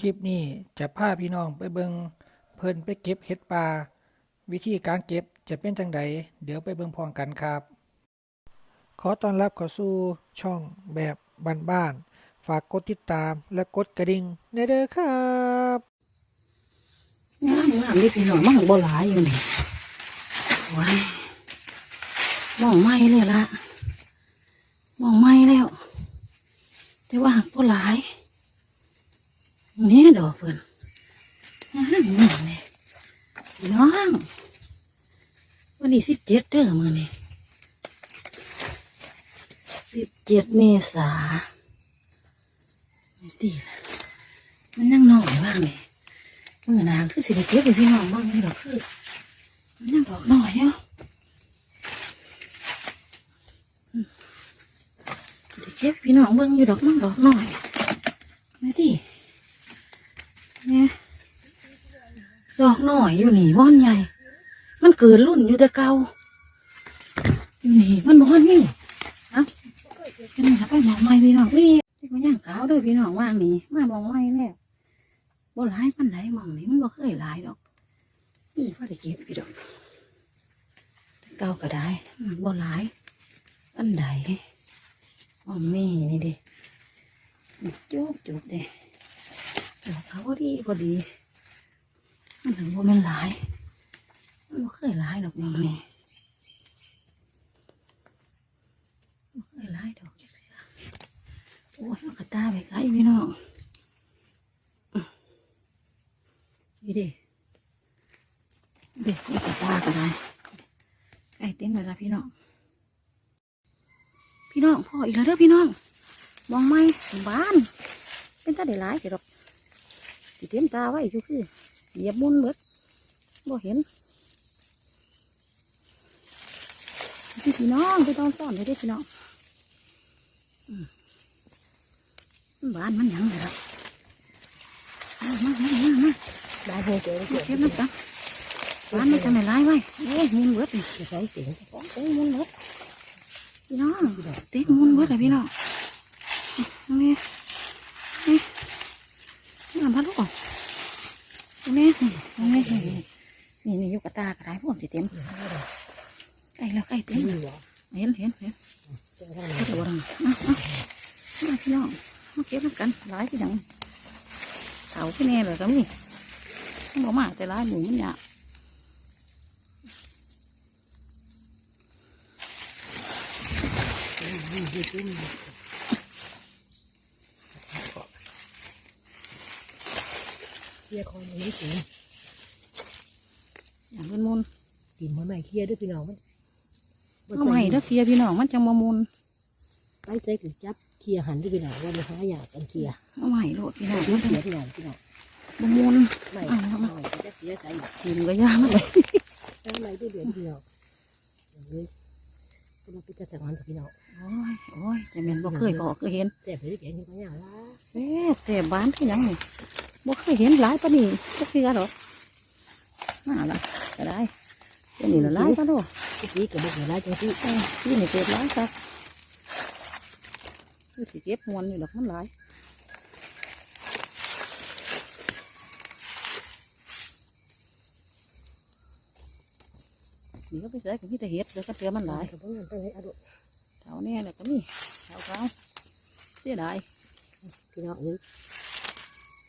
คลิปนี้จะพาพี่น้องไปเบิงเพิ่นไปเก็บเห็ดป่าวิธีการเก็บจะเป็นจังใดเดี๋ยวไปเบิงพร้อมกันครับ ขอต้อนรับเข้าสู่ช่องแบบบ้านๆฝากกดติดตามและกดกระดิ่งในเด้อครับงามงามนี่พี่น้องมันบ่หลายอยู่นี่โอ้ยมองไม่เลยละมองไม่แล้ว แต่ว่าหักบ่หลาย นี่ดอกเพิ่นงามงามเลยพี่น้อง วันนี้สิบเจ็ดเด้อมือนี่สิบเจ็ดเมษาตีมันนั่งนอนบ้างเลยมือนางคือสิได้เก็บไปพี่น้องบ้างนี่ดอกคือมันยังดอกน้อยเนาะสิได้เก็บพี่น้องเบิ่งอยู่ดอกน้องดอกน้อยนี่ดิเนี่ย ดอกน้อยอยู่นี่บ้อนใหญ่ มันเกิดรุ่นอยู่แต่เก่าอยู่นี่มันบ้อนนี่เอ้าเป็นไงไปหมองไม้พี่น้องนี่ที่เขาย่างขาวด้วยพี่น้องว่างนี่มามองไม้แล้วบ่หลายปันไหนมองนี่มันบ่เคยหลายดอกนี่พอได้เก็บพี่ดอกแต่เก่าก็ได้มันบ่หลายปันใดมองนี่นี่ดิจุกจุกเด้ดอกเขาพอดีพอดี มันถึงบ่แม่นหลายมันบ่เคยหลายดอกมองนี่บ่เคยหลายดอกจักเทื่อโอ้ยมันกระตาไปไกลพี่น้องนี่ดิเด็กนี่กระตาก็ได้ไก่เต็มเลยละพี่น้อง พี่น้องพ่ออีกแล้วเด้อพี่น้อง มองไหมบ้าน เป็นตาได้หลายเสียดอกติเต็มตาไว้อยู่คือ เหยียบมุนเบิดบ่เห็นพี่พี่น้องไปต้อนซ่อนเลยเด้พี่น้องบ้านมันยังเลยละมามามามามาได้เฮเจอเก็บน้ำกันร้านมันจะไม่ร้ายไว้เอ้ยมุนเบิดนี่ใช้เสียงของเต็มมุนเบิดพี่น้องเต็มมุนเบิดเลยพี่น้องนี่นี่นี่พัดลูกนี่นี่นี่ นี่นี่อยู่กระตากระไรพวกสิเต็มใกล้แล้วใกล้เต็มดีเหรอเห็นเห็นเห็นเจอทางมาพี่น้องมาเก็บกันหลายที่ดังเถาพี่แน่เลยก็มีบอกมาแต่หลายหมูมันเนี่ยอืมอืมอืม เคลียร์คอมันไม่ถึงอย่างเป็นมุนกินหัวใหม่เคลียร์ด้วยพี่น้องมันเอาใหม่เด้อเคลียร์พี่น้องมันจังมามุนไปใส่ถึงจับเคลียร์หันด้วยพี่น้องว่ามันหาอยากกันเคลียร์เอาใหม่โลดพี่น้องเคลียร์พี่น้องพี่น้องมามุนไม่ไม่จะเคลียร์ใส่กินก็ยากมันเลยตั้งไรด้วยเดือนพี่น้ องเลยก็มาพิจารณาพี่น้องโอ้ยโอ้ยแต่แม่นบ่เคยบอกเคยเห็นแซ่บเลยแกงเห็นก็ยางละแซ่บแต่บ้านที่ยังนี่บ่เคยเห็นหลายปานนี้ก็คือหรอกน่าละก็ได้ตัวนี้ละหลายปานโลที่สีกับบุกหลายจังที่ที่นี่เก็บหลายครับคือสิเก็บมวนอยู่ดอกมันหลาย นี่ก็ไปใส่กับพี่ตะเห็ดเดี๋ยวก็เตือมันหลายกับเพื่อนไปให้อรุณเท่านี้แหละก็มีเท่าเขาเสียดายพี่น้องเลย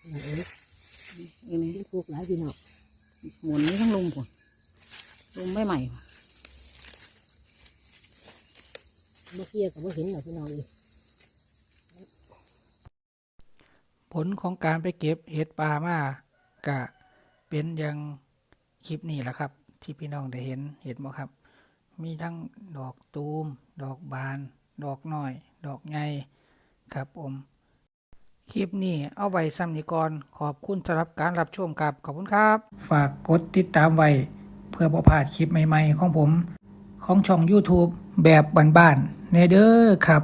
เอออันนี้ที่พวกหลายพี่น้องหมุนนี่ทั้งลุมผลลุมไม่ใหม่มาเคลียร์กับมาเห็นหน่อยพี่น้องเลยผลของการไปเก็บเห็ดป่ามากะเป็นอย่างคลิปนี้แหละครับ ที่พี่น้องได้เห็นเห็ดบ่ครับ มีทั้งดอกตูม ดอกบาน ดอกน้อย ดอกใหญ่ครับผมคลิปนี้เอาไว้ซ้ำนี้ก่อนขอบคุณสำหรับการรับชมครับ ขอบคุณครับ ฝากกดติดตามไว้ เพื่อบ่พลาดคลิปใหม่ๆ ของผม ของช่อง YouTube แบบบ้านๆในเด้อครับ